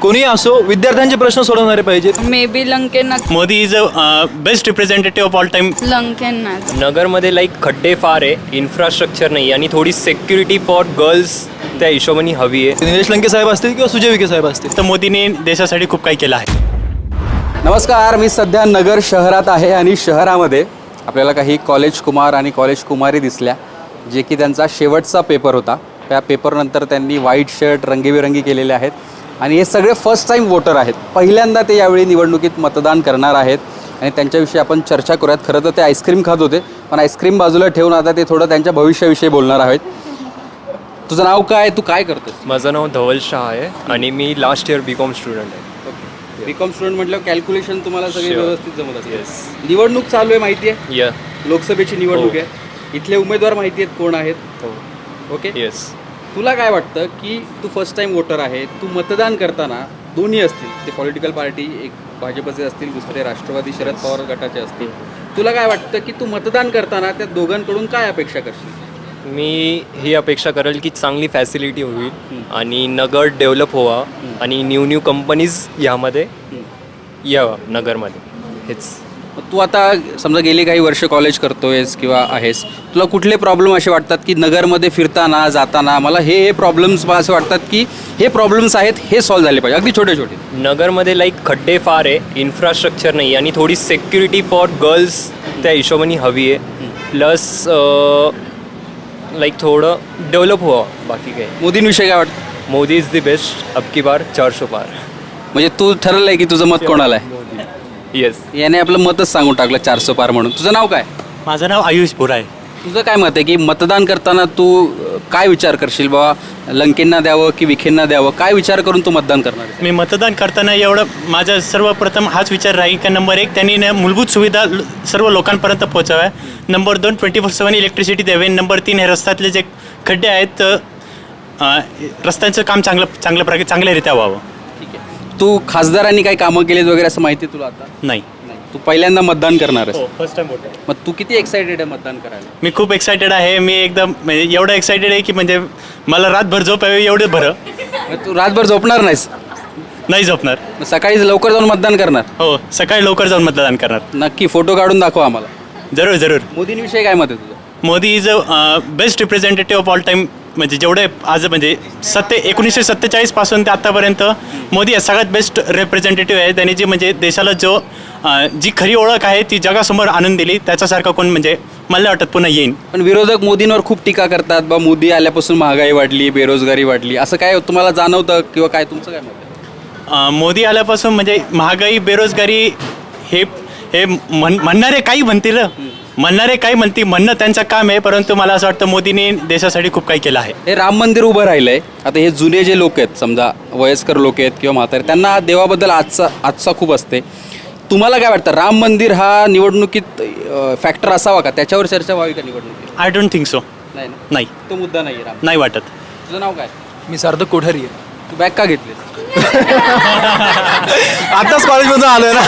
कोणी असो विद्यार्थ्यांचे प्रश्न सोडवणारे पाहिजेत. Maybe लंकेंना Modi is a best representative of all time लंकेंनाच नगरमध्ये लाईक खड्डे फार आहे इन्फ्रास्ट्रक्चर नाही आणि थोडी सेक्युरिटी फॉर गर्ल्स त्या हिशोबाने हवी आहे. निलेश लंके साहेब असतील किंवा सुजय विखे साहेब असतील? तर मोदीने देशासाठी खूप काही केलं आहे. नमस्कार मी सध्या नगर शहरात आहे आणि शहरामध्ये आपल्याला काही कॉलेज कुमार आणि कॉलेज कुमारी दिसल्या जे की त्यांचा शेवटचा पेपर होता. त्या पेपरनंतर त्यांनी व्हाईट शर्ट रंगीबेरंगी केलेले आहेत. आणि हे सगळे फर्स्ट टाईम वोटर आहेत. पहिल्यांदा ते यावेळी निवडणुकीत मतदान करणार आहेत. आणि त्यांच्याविषयी आपण चर्चा करूयात. खरं तर ते आईस्क्रीम खात होते. पण आईस्क्रीम बाजूला ठेवून आता ते थोडं त्यांच्या भविष्याविषयी बोलणार आहेत. तुझं नाव काय तू काय करतोस माझं नाव धवल शाह आहे आणि मी last year B com student आहे. बी कॉम स्टुडंट म्हटलं कॅल्क्युलेशन तुम्हाला सगळे. व्यवस्थित जमत असेल येस निवडणूक चालू आहे माहिती आहे? लोकसभेची निवडणूक हो. आहे. इथले उमेदवार माहिती आहेत कोण आहेत? हो. ओके येस तुला काय वाटतं की तू फर्स्ट टाइम वोटर आहे तू मतदान करताना दोन्ही असतील ते पॉलिटिकल पार्टी एक भाजपचे असतील दुसरे राष्ट्रवादी शरद पवार गटाचे असतील तुला काय वाटतं की तू मतदान करताना त्या दोघांकडून काय अपेक्षा करशील? मी ही अपेक्षा करेल की चांगली फॅसिलिटी होईल आणि नगर डेव्हलप व्हावा आणि न्यू न्यू कंपनीज यामध्ये यावं नगरमध्ये. हेच. तू आता समजा गेली काही वर्ष कॉलेज करतोयस किंवा आहेस तुला कुठले प्रॉब्लेम असे वाटतात की नगरमध्ये फिरताना जाताना? मला हे हे प्रॉब्लेम्स असे वाटतात की हे प्रॉब्लेम्स आहेत हे सॉल्व्ह झाले पाहिजे. अगदी छोटे छोटे नगरमध्ये लाईक खड्डे फार आहे इन्फ्रास्ट्रक्चर नाही आणि थोडी सेक्युरिटी फॉर गर्ल्स त्या हिशोबाने हवी आहे. प्लस लाईक थोडं डेव्हलप व्हावं बाकी काही मोदींविषयी काय वाटतं? मोदी इज द बेस्ट अबकी बार चारशो पार. म्हणजे तू ठरवलं आहे की तुझं मत कोणाला आहे? येस याने आपलं मतच सांगून टाकलं चारशे पार म्हणून. तुझं नाव काय? माझं नाव आयुष भोरा आहे तुझं काय मत आहे की मतदान करताना तू अ, काय विचार करशील बाबा? लंकेंना द्यावं की विखेंना द्यावं? काय विचार करून तू मतदान करणार आहेस? मी मतदान करताना एवढं माझा सर्वप्रथम हाच विचार राहील का नंबर एक त्यांनी ना मूलभूत सुविधा ल- सर्व लोकांपर्यंत पोहोचाव्या. नंबर दोन ट्वेंटी फोर सेवन इलेक्ट्रिसिटी द्यावे. नंबर तीन हे रस्त्यातले जे खड्डे आहेत अ, रस्त्यांचं काम चांगलं चांगल्या प्रकारे चांगल्यारित्या व्हावं. तू खासदारांनी काही कामं केलीत वगैरे असं माहिती आहे तुला आता? नाही. नाही. तू पहिल्यांदा मतदान करणार आहेस. फर्स्ट टाइम वोटर मग तू किती एक्साइटेड आहे मतदान करायला? मी खूप एक्सायटेड आहे. मी एकदम म्हणजे एवढं एक्सायटेड आहे की म्हणजे मला रातभर झोप यावी एवढं बरं. मग तू रातभर झोपणार नाहीस? नाही झोपणार. मग सकाळी लवकर जाऊन मतदान करणार? हो सकाळी लवकर जाऊन मतदान करणार. नक्की फोटो काढून दाखवा आम्हाला. जरूर जरूर. मोदींविषयी काय मत आहे तुझं? Modi is a best representative of all time म्हणजे जेवढे आज म्हणजे सत्ते एकोणीसशे सत्तेचाळीसपासून ते आत्तापर्यंत मोदी हे सगळ्यात बेस्ट रिप्रेझेंटेटिव्ह आहे त्यांनी जी म्हणजे देशाला जो जी खरी ओळख आहे ती जगासमोर आणून दिली. त्याच्यासारखं कोण म्हणजे मला वाटत पुन्हा येईन. पण विरोधक मोदींवर खूप टीका करतात. बा मोदी आल्यापासून महागाई वाढली बेरोजगारी वाढली. असं काय तुम्हाला जाणवतं किंवा काय तुमचं काय मत मोदी आल्यापासून म्हणजे महागाई बेरोजगारी हे हे म्हण म्हणणारे काही म्हणतील. म्हणणारे काही म्हणतील म्हणणं त्यांचं काम आहे परंतु मला असं वाटतं मोदीने देशासाठी खूप काही केलं आहे. हे राम मंदिर उभं राहिलंय. आता हे जुने जे लोक आहेत समजा वयस्कर लोक आहेत किंवा म्हातारे त्यांना देवाबद्दल आजचा आजचा खूप असते. तुम्हाला काय वाटतं राम मंदिर हा निवडणुकीत फॅक्टर असावा का? त्याच्यावर चर्चा व्हावी का निवडणुकीत? आय डोंट थिंक सो नाही ना? नाही. तो मुद्दा नाही राम. नाही वाटत. तुझं नाव काय? मी सार्थक कोठारी आहे. तू बॅग का घेतली आताच कॉलेजमधून आलोय ना.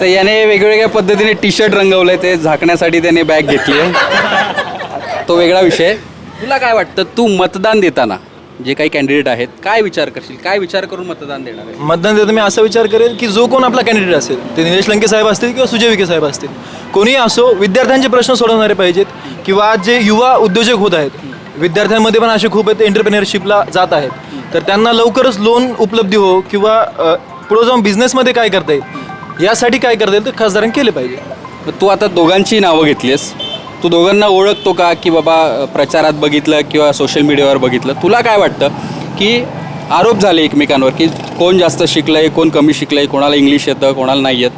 तर याने वेगवेगळ्या पद्धतीने टी शर्ट रंगवलंय ते झाकण्यासाठी त्याने बॅग घेतली आहे तो वेगळा विषय. तुला काय वाटतं तू मतदान देताना जे काही कॅन्डिडेट आहेत काय विचार करशील? काय विचार करून मतदान देणार आहे? मतदान देताना मी असा विचार करेल की जो कोण आपला कॅन्डिडेट असेल ते निलेश लंके साहेब असतील किंवा सुजय विखे साहेब असतील कोणी असो विद्यार्थ्यांचे प्रश्न सोडवणारे पाहिजेत किंवा जे युवा उद्योजक होत आहेत विद्यार्थ्यांमध्ये पण असे खूप आहेत एंटरप्रेनरशिपला जात आहेत. तर त्यांना लवकरच लोन उपलब्धी हो किंवा पुढे जाऊन बिझनेसमध्ये काय करता येईल? यासाठी काय करता येईल? तर खासदारांनी केले पाहिजे? मग तू आता दोघांची नावं घेतलीस तू दोघांना ओळखतो का? की बाबा प्रचारात बघितलं किंवा सोशल मीडियावर बघितलं? तुला काय वाटतं? की आरोप झाले एकमेकांवर की कोण जास्त शिकलंय कोण कमी शिकलंय कोणाला इंग्लिश येतं कोणाला नाही येत?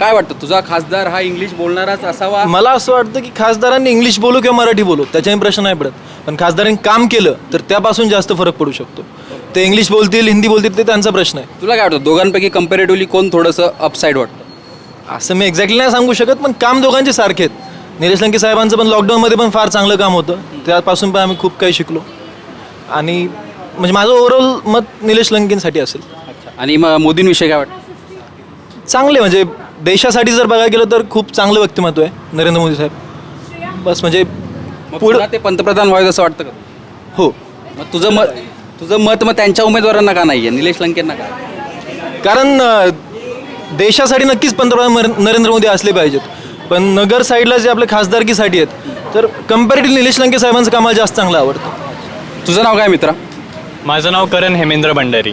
काय वाटतं? तुझा खासदार हा इंग्लिश बोलणाराच असावा? मला असं वाटतं की खासदारांनी इंग्लिश बोलू किंवा मराठी बोलू त्याच्याने प्रश्न नाही पडत. पण खासदारांनी काम केलं तर त्यापासून जास्त फरक पडू शकतो. ते इंग्लिश बोलतील हिंदी बोलतील ते त्यांचा प्रश्न आहे. तुला काय वाटतं दोघांपैकी कम्पॅरेटिव्हली कोण थोडंसं अपसाईड वाटतं? असं मी एक्झॅक्टली नाही सांगू शकत पण काम दोघांचे सारखे आहेत. निलेश लंके साहेबांचं पण लॉकडाऊनमध्ये पण फार चांगलं काम होतं. त्यापासून पण आम्ही खूप काही शिकलो. आणि म्हणजे माझं ओव्हरऑल मत निलेश लंकेंसाठी असेल. आणि मग मोदींविषयी काय वाटतं? चांगले म्हणजे देशासाठी जर बघायला गेलं तर खूप चांगलं व्यक्तिमत्व आहे नरेंद्र मोदी साहेब. बस म्हणजे मग पुढं ते पंतप्रधान व्हावेत असं वाटतं का? हो. मग तुझं मत तुझं मत मग त्यांच्या उमेदवारांना का नाही आहे निलेश लंकेंना का? कारण अ, देशासाठी नक्कीच पंतप्रधान नर- नरेंद्र मोदी असले पाहिजेत. पण नगर साईडला जे आपले खासदारकीसाठी आहेत तर कम्पॅरेटिव्ह निलेश लंके साहेबांचं काम मला जास्त चांगलं आवडतं. तुझं नाव काय मित्रा? माझं नाव करण हेमेंद्र भंडारी.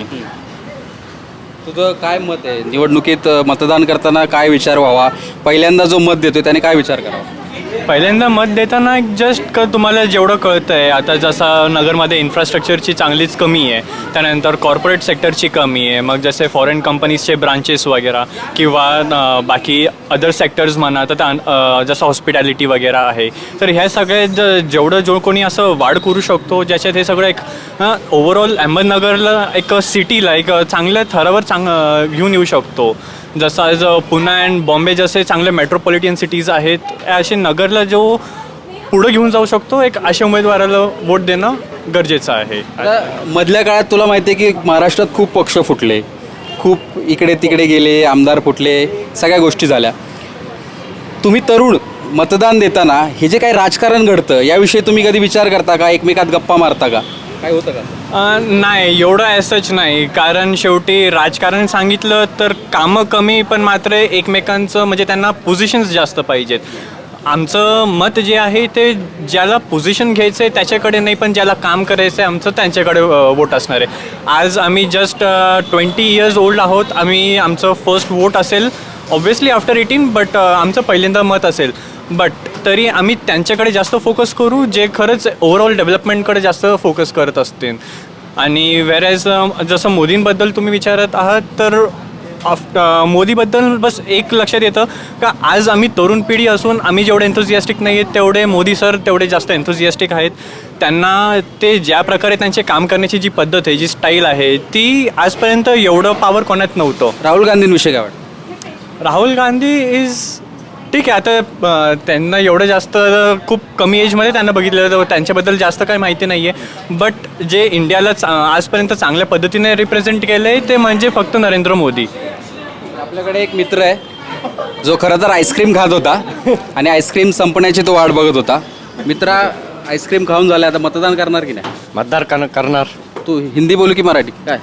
तुझं काय मत आहे? निवडणुकीत अ, मतदान करताना काय विचार व्हावा? पहिल्यांदा जो मत देतोय त्याने काय विचार करावा? पहिल्यांदा मत देताना जस्ट क तुम्हाला जेवढं कळतं आहे आता जसा नगरमध्ये इन्फ्रास्ट्रक्चरची चांगलीच कमी आहे त्यानंतर कॉर्पोरेट सेक्टरची कमी आहे मग जसे फॉरेन कंपनीजचे ब्रांचेस वगैरे किंवा बाकी अदर सेक्टर्स म्हणा तर त्या जसं हॉस्पिटॅलिटी वगैरे आहे तर ह्या सगळे ज- जेवढं जो कोणी असं वाढ करू शकतो ज्याच्यात हे सगळं एक ओव्हरऑल अहमदनगरला एक सिटीला एक चांगल्या थरावर चांग घेऊन येऊ शकतो. जसं आज पुणे अँड बॉम्बे जसे चांगले मेट्रोपॉलिटन सिटीज आहेत असे नगरला जो पुढं घेऊन जाऊ शकतो एक अशा उमेदवाराला वोट देणं गरजेचं आहे. आता मधल्या काळात तुला माहिती आहे की महाराष्ट्रात खूप पक्ष फुटले. खूप इकडे तिकडे गेले आमदार फुटले सगळ्या गोष्टी झाल्या. तुम्ही तरुण मतदान देताना हे जे काही राजकारण घडतं याविषयी तुम्ही कधी विचार करता का? एकमेकात गप्पा मारता का? काय होतं का? नाही एवढं ॲसच नाही. कारण शेवटी राजकारण सांगितलं तर कामं कमी पण मात्र एकमेकांचं म्हणजे त्यांना पोझिशन्स जास्त पाहिजेत. आमचं मत जे आहे ते ज्याला पोझिशन घ्यायचं आहे त्याच्याकडे नाही पण ज्याला काम करायचं आहे आमचं त्यांच्याकडे वोट असणार आहे. आज आम्ही जस्ट ट्वेंटी इयर्स ओल्ड आहोत. आम्ही आमचं फर्स्ट वोट असेल ऑब्व्हियसली आफ्टर एटीन बट आमचं पहिल्यांदा मत असेल. बट तरी आम्ही त्यांच्याकडे जास्त फोकस करू जे खरंच ओव्हरऑल डेव्हलपमेंटकडे जास्त फोकस करत असतील. आणि वेरॅज जसं मोदींबद्दल तुम्ही विचारत आहात तर आफ्ट मोदीबद्दल बस एक लक्षात येतं का आज आम्ही तरुण पिढी असून आम्ही जेवढे एन्थुझियास्टिक नाही आहेत तेवढे मोदी सर तेवढे जास्त एन्थुझियास्टिक आहेत. त्यांना ते ज्या प्रकारे त्यांचे काम करण्याची जी पद्धत आहे जी स्टाईल आहे ती आजपर्यंत एवढं पॉवर कोणात नव्हतं. राहुल गांधींविषयी काय वाटतं? राहुल गांधी इज ठीक आहे आता अ, त्यांना एवढं जास्त खूप कमी एजमध्ये त्यांना बघितलं तर त्यांच्याबद्दल जास्त काही माहिती नाही आहे बट जे इंडियाला चा- आजपर्यंत चांगल्या पद्धतीने रिप्रेझेंट केलं आहे ते म्हणजे फक्त नरेंद्र मोदी. आपल्याकडे एक मित्र आहे जो खरं तर आईस्क्रीम खात होता आणि आईस्क्रीम संपण्याची तो वाट बघत होता. मित्रा आईस्क्रीम खाऊन झालं आता मतदान करणार की नाही? मतदार कन करणार. तू हिंदी बोलू की मराठी? काय?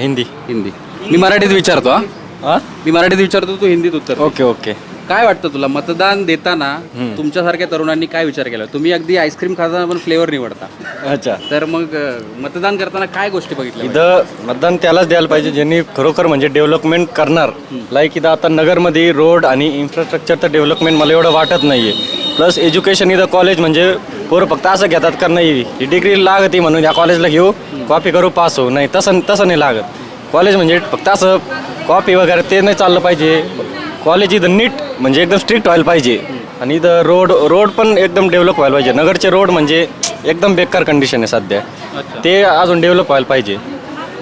हिंदी. हिंदी. मी मराठीत विचारतो हा. हां? मी मराठीत विचारतो तू हिंदीत उत्तर. Okay okay. काय वाटतं तुला? मतदान देताना तुमच्यासारख्या तरुणांनी काय विचार केला? तुम्ही अगदी आईस्क्रीम खाताना पण फ्लेवर निवडता. अच्छा. तर मग अं, मतदान करताना काय गोष्टी बघितल्या इथं मतदान त्यालाच द्यायला पाहिजे ज्यांनी खरोखर म्हणजे डेव्हलपमेंट करणार. लाईक इथं आता नगरमध्ये रोड आणि इन्फ्रास्ट्रक्चर तर डेव्हलपमेंट मला एवढं वाटत नाही आहे प्लस एज्युकेशन इथं कॉलेज म्हणजे पोरं फक्त असं घेतात का नाही? ही डिग्री लागते म्हणून या कॉलेजला घेऊ कॉपी करू पास हो नाही तसं तसं नाही लागत. कॉलेज म्हणजे फक्त असं कॉपी वगैरे ते नाही चाललं पाहिजे. कॉलेज इथं नीट म्हणजे एकदम स्ट्रिक्ट व्हायला पाहिजे. आणि इथं रोड रोड पण एकदम डेव्हलप व्हायला पाहिजे. नगरचे रोड म्हणजे एकदम बेकार कंडिशन आहे सध्या. ते अजून डेव्हलप व्हायला पाहिजे.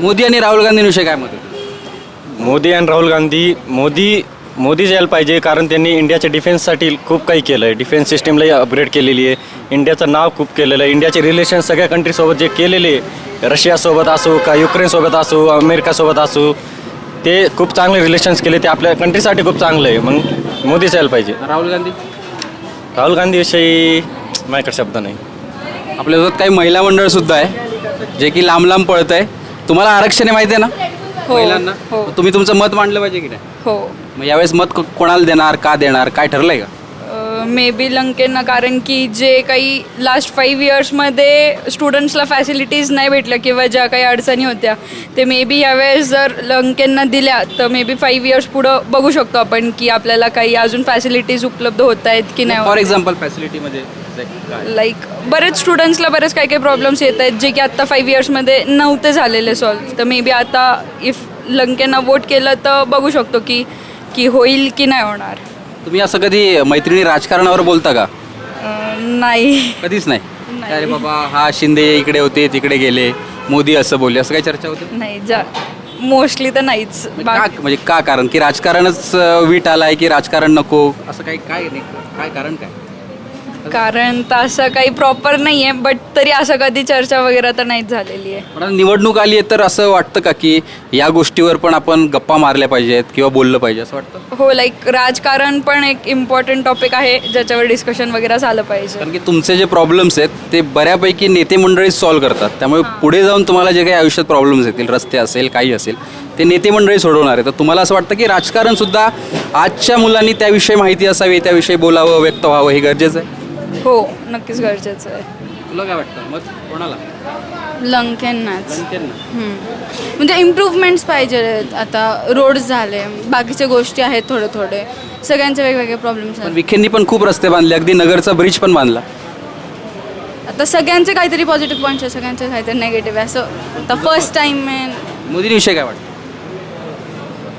मोदी आणि राहुल गांधींविषयी काय मत आहे? मोदी आणि राहुल गांधी मोदी मोदी यायला पाहिजे कारण त्यांनी इंडियाच्या डिफेन्ससाठी खूप काही केलं आहे डिफेन्स सिस्टीमलाही अपग्रेड केलेली आहे. इंडियाचं नाव खूप केलेलं आहे. इंडियाचे रिलेशन सगळ्या कंट्रीसोबत जे केलेले आहे रशियासोबत असो का युक्रेनसोबत असो अमेरिकासोबत असो ते खूप चांगले रिलेशन्स केले ते आपल्या कंट्रीसाठी खूप चांगलं आहे. मग मोदीच यायला पाहिजे. राहुल गांधी? राहुल गांधीविषयी माझ्याकडे शब्द नाही. आपल्यासोबत काही महिला मंडळ सुद्धा आहे जे की लांब लांब पळत आहे. तुम्हाला आरक्षण आहे माहिती आहे ना? हो महिलांना? हो. तुम्ही तुमचं मत मांडलं पाहिजे की नाही? हो. मग यावेळेस मत को- कोणाला देणार का देणार काय ठरलंय का? मे बी लंकेंना कारण की जे काही लास्ट फाईव्ह इयर्समध्ये स्टुडंट्सला फॅसिलिटीज नाही भेटल्या किंवा ज्या काही अडचणी होत्या ते मे बी यावेळेस जर लंकेंना दिल्या तर मे बी फाईव्ह इयर्स पुढं बघू शकतो आपण की आपल्याला काही अजून फॅसिलिटीज उपलब्ध होत आहेत की नाही. फॉर एक्झाम्पल फॅसिलिटीमध्ये लाईक बरेच स्टुडंट्सला बरेच काही काही प्रॉब्लेम्स येत आहेत जे की आत्ता फाईव्ह इयर्समध्ये नव्हते झालेले सॉल्व तर मे बी आता इफ लंकेंना वोट केलं तर बघू शकतो की की होईल की नाही होणार. तुम्ही असं कधी मैत्रिणी राजकारणावर बोलता का? अं, नाही. कधीच नाही? नाही. अरे बाबा हा शिंदे इकडे होते तिकडे गेले. मोदी असं बोलले. असं काही चर्चा होते? नाही जा मोस्टली तर नाहीच. म्हणजे का म्हणजे का कारण? की राजकारणच अं, वीट आलाय की राजकारण नको? असं काही काय नाही. काय कारण काय? कारण तसं काही प्रॉपर नाही आहे बट तरी असं कधी चर्चा वगैरे तर नाहीच झालेली आहे. पण आता निवडणूक आली आहे तर असं वाटतं का की या गोष्टीवर पण आपण गप्पा मारल्या पाहिजेत किंवा बोललं पाहिजे असं वाटतं? हो लाईक राजकारण पण एक इम्पॉर्टंट टॉपिक आहे ज्याच्यावर डिस्कशन वगैरे झालं पाहिजे. कारण की तुमचे जे प्रॉब्लेम्स आहेत ते बऱ्यापैकी नेते मंडळीच सॉल्व्ह करतात. त्यामुळे पुढे जाऊन तुम्हाला जे काही आयुष्यात प्रॉब्लेम्स येतील रस्ते असेल काही असेल ते नेते मंडळी सोडवणार आहे तर तुम्हाला असं वाटतं की राजकारण सुद्धा आजच्या मुलांनी त्याविषयी माहिती असावी त्याविषयी बोलावं व्यक्त व्हावं हे गरजेचं आहे? हो नक्कीच गरजेचं आहे. तुला काय वाटतं? मग कोणाला? लंकेंनाच. हम्म. म्हणजे इम्प्रूव्हमेंट्स पाहिजे आता. रोड्स झाले. बाकीच्या गोष्टी आहेत थोडे थोडे. सगळ्यांचे वेगवेगळे प्रॉब्लेम्स पण आहेत विखेंनी पण खूप रस्ते बांधले. अगदी नगरचा ब्रिज पण बांधला. आता सगळ्यांचे काहीतरी पॉझिटिव्ह पॉईंट्स आहेत. सगळ्यांचे काहीतरी नेगेटिव्ह आहे. असं आता फर्स्ट टाइम मोदींविषयी काय वाटतं?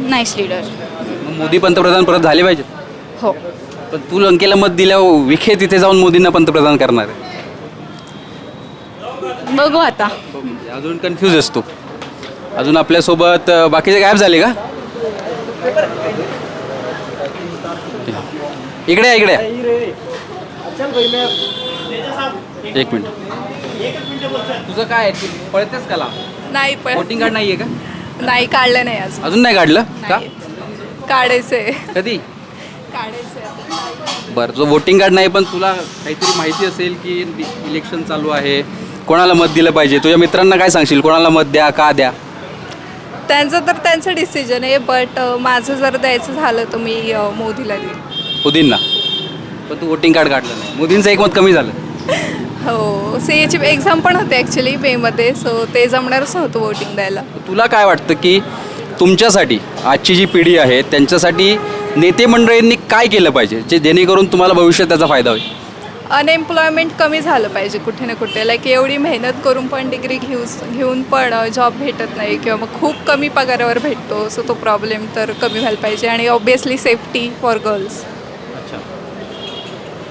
नाईस लीडर मग मोदी पंतप्रधान परत झाले पाहिजे हो. पण तू लंकेला मत दिल्यावर विखे तिथे जाऊन मोदींना पंतप्रधान करणार आहे. बघू आता. अजून कन्फ्यूज असतो अजून आपल्यासोबत अ, बाकीचे गायब झाले का? इकडे या, इकडे या. एक मिनिट. तुझं काय आहे? तू पळतेस का लांब? नाही पण हो. वोटिंग कार्ड नाहीये का? नाही काढलं नाही अजून. अजून नाही काढलं? का? काढायचंय. कधी? काढायचंय बरं जो वोटिंग कार्ड नाही पण तुला काहीतरी माहिती असेल की इलेक्शन चालू आहे. कोणाला मत दिलं पाहिजे? तुझ्या मित्रांना काय सांगशील? कोणाला मत द्या का द्या? त्यांचं तर त्यांचं डिसिजन आहे बट माझं जर द्यायचं झालं तर मी अ, मोदीला देईन. मोदींना? पण तू वोटिंग कार्ड काढलं नाही. मोदींचं एक मत कमी झालं. हो सी एची एक्झाम पण होते ॲक्च्युली मेमध्ये सो ते जमणारच नव्हतं वोटिंग द्यायला. तुला काय वाटतं की तुमच्यासाठी आजची जी पिढी आहे त्यांच्यासाठी नेते मंडळींनी काय केलं पाहिजे? जे जेणेकरून तुम्हाला भविष्यात त्याचा फायदा होईल? अनएम्प्लॉयमेंट कमी झालं पाहिजे कुठे ना कुठे. लाईक एवढी मेहनत करून पण डिग्री घेऊ घेऊन पण जॉब भेटत नाही किंवा मग खूप कमी पगारावर भेटतो. सो तो प्रॉब्लेम तर कमी व्हायला पाहिजे आणि ऑब्वियसली सेफ्टी फॉर गर्ल्स अच्छा.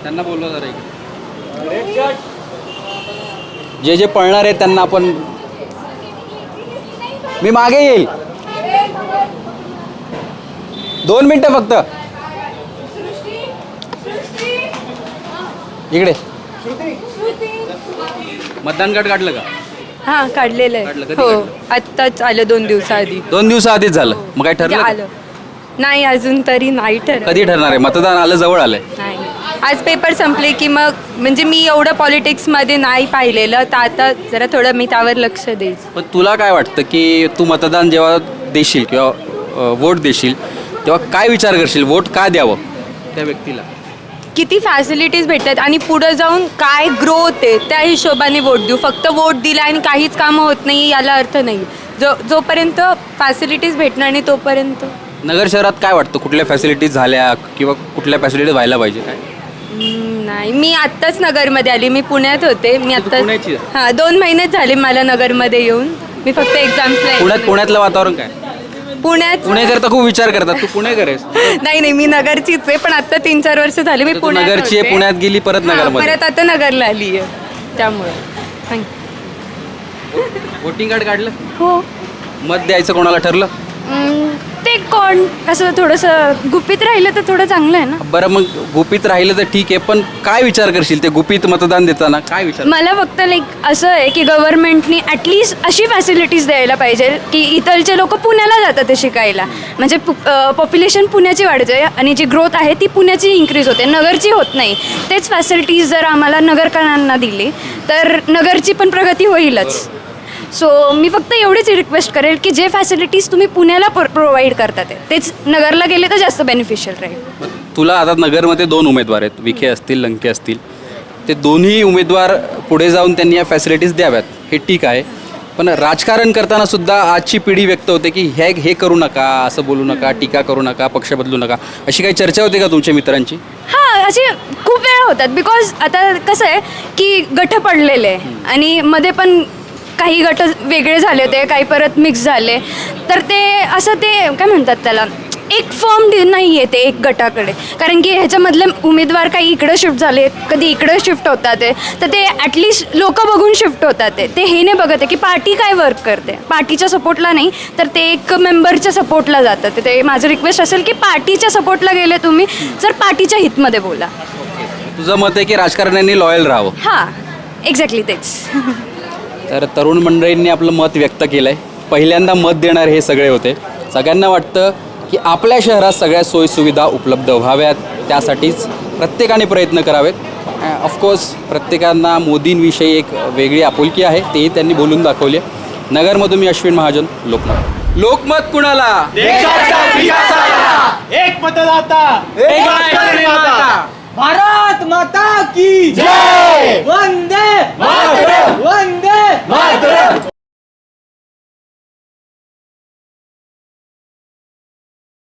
त्यांना जरा इकडे. जे जे पळणार आहेत त्यांना आपण मी मागे येईल. दोन मिनटं फक्त. इकडे. मतदान कार्ड काढलं का? हां काढलेलं काढलं, आहे कधी हो? आत्ताच आलं दोन दिवसाआधी. दोन दिवसाआधीच झालं. मग काय ठरलं आलं. नाही अजून तरी नाही ठरलं. कधी ठरणार आहे? मतदान आलं जवळ आलंय. नाही. आज पेपर संपले की मग म्हणजे मी एवढं पॉलिटिक्समध्ये नाही पाहिलेलं. तर आता जरा थोडं मी त्यावर लक्ष देईल पण तुला काय वाटतं की तू मतदान जेव्हा देशील किंवा अ, वोट देशील तेव्हा काय विचार करशील? वोट का द्यावं? त्या व्यक्तीला. किती फॅसिलिटीज भेटतात आणि पुढं जाऊन काय ग्रोथ आहे त्या हिशोबाने वोट देऊ. फक्त वोट दिला आणि काहीच कामं होत नाही याला अर्थ नाही जो जोपर्यंत फॅसिलिटीज भेटणार नाही तोपर्यंत. नगर शहरात काय वाटतं? कुठल्या फॅसिलिटीज झाल्या किंवा कुठल्या फॅसिलिटीज व्हायला पाहिजे? काय? हम्म, नाही. मी आत्ताच नगरमध्ये आली. मी पुण्यात होते. मी आत्ताच पुण्याची आहे? हां दोन महिनेच झाले मला नगरमध्ये येऊन. मी फक्त एक्झाम्सला पुण्यात पुण्यातलं वातावरण काय? पुण्यात पुणेकर तर खूप विचार करतात. तू पुणेकर आहेस. नाही नाही मी नगरचीच आहे पण आता तीन चार वर्ष झाली मी तर तू पुण्यात नगरची आहे होते. पुण्यात गेली परत हां, नगरमध्ये. परत आता नगरला आली आहे. त्यामुळे. थँक्यू वोटिंग कार्ड काढलं? हो. मत द्यायचं कोणाला ठरलं? हम्म, ते कोण? असं थोडंसं गुपित राहिलं तर थोडं चांगलं आहे ना? बरं मग गुपित राहिलं तर ठीक आहे पण काय विचार करशील ते गुपित मतदान देताना? काय विचार? मला फक्त लाईक असं आहे की गव्हर्नमेंटनी ॲटलिस्ट अशी फॅसिलिटीज द्यायला पाहिजे की इथलचे लोक पुण्याला जातात ते शिकायला. म्हणजे पॉप्युलेशन पुण्याची वाढते आणि जी ग्रोथ आहे ती पुण्याची इन्क्रीज होते. नगरची होत नाही. तेच फॅसिलिटीज जर आम्हाला नगरकरांना दिली तर नगरची पण प्रगती होईलच. सो मी फक्त एवढीच रिक्वेस्ट करेल की जे फॅसिलिटीज तुम्ही पुण्याला प्रोव्हाइड करतात तेच नगरला गेले तर जास्त बेनिफिशियल राहील. तुला आता नगरमध्ये दोन उमेदवार आहेत विखे असतील लंके असतील. ते दोन्ही उमेदवार पुढे जाऊन त्यांनी या फॅसिलिटीज द्याव्यात. हे ठीक आहे. पण राजकारण करताना सुद्धा आजची पिढी व्यक्त होते की हे हे करू नका असं बोलू नका टीका करू नका पक्ष बदलू नका. अशी काही चर्चा होते का तुमच्या मित्रांची? हां असे खूप वेळा होतात. बिकॉज आता कसं आहे की गठ पडलेले आणि मध्ये पण काही गट वेगळे झाले होते काही परत मिक्स झाले. तर ते असं ते काय म्हणतात त्याला एक फॉर्म नाही आहे ते एक गटाकडे. कारण की ह्याच्यामधले उमेदवार काही इकडं शिफ्ट झाले कधी इकडं शिफ्ट होतात आहे तर ते ॲटलिस्ट लोक बघून शिफ्ट होतात आहे ते हे नाही बघत आहे की पार्टी काय वर्क करते. पार्टीच्या सपोर्टला नाही तर ते एक मेंबरच्या सपोर्टला जातात. ते माझं रिक्वेस्ट असेल की पार्टीच्या सपोर्टला गेले तुम्ही जर पार्टीच्या हितमध्ये बोला. तुझं मत आहे की राजकारण्यांनी लॉयल राहावं? हां एक्झॅक्टली तेच. तर तरुण मंडळींनी आपलं मत व्यक्त केलं आहे पहिल्यांदा मत देणारे हे सगळे होते. सगळ्यांना वाटतं की आपल्या शहरात सगळ्या सोयीसुविधा उपलब्ध व्हाव्यात. त्यासाठीच प्रत्येकाने प्रयत्न करावेत. ऑफकोर्स प्रत्येकांना मोदींविषयी एक वेगळी आपुलकी आहे. तेही त्यांनी बोलून दाखवली आहे. नगरमधून मी अश्विन महाजन लोकमत. लोकमत कुणाला? एक मतदाता. भारत माता की जय. Matam!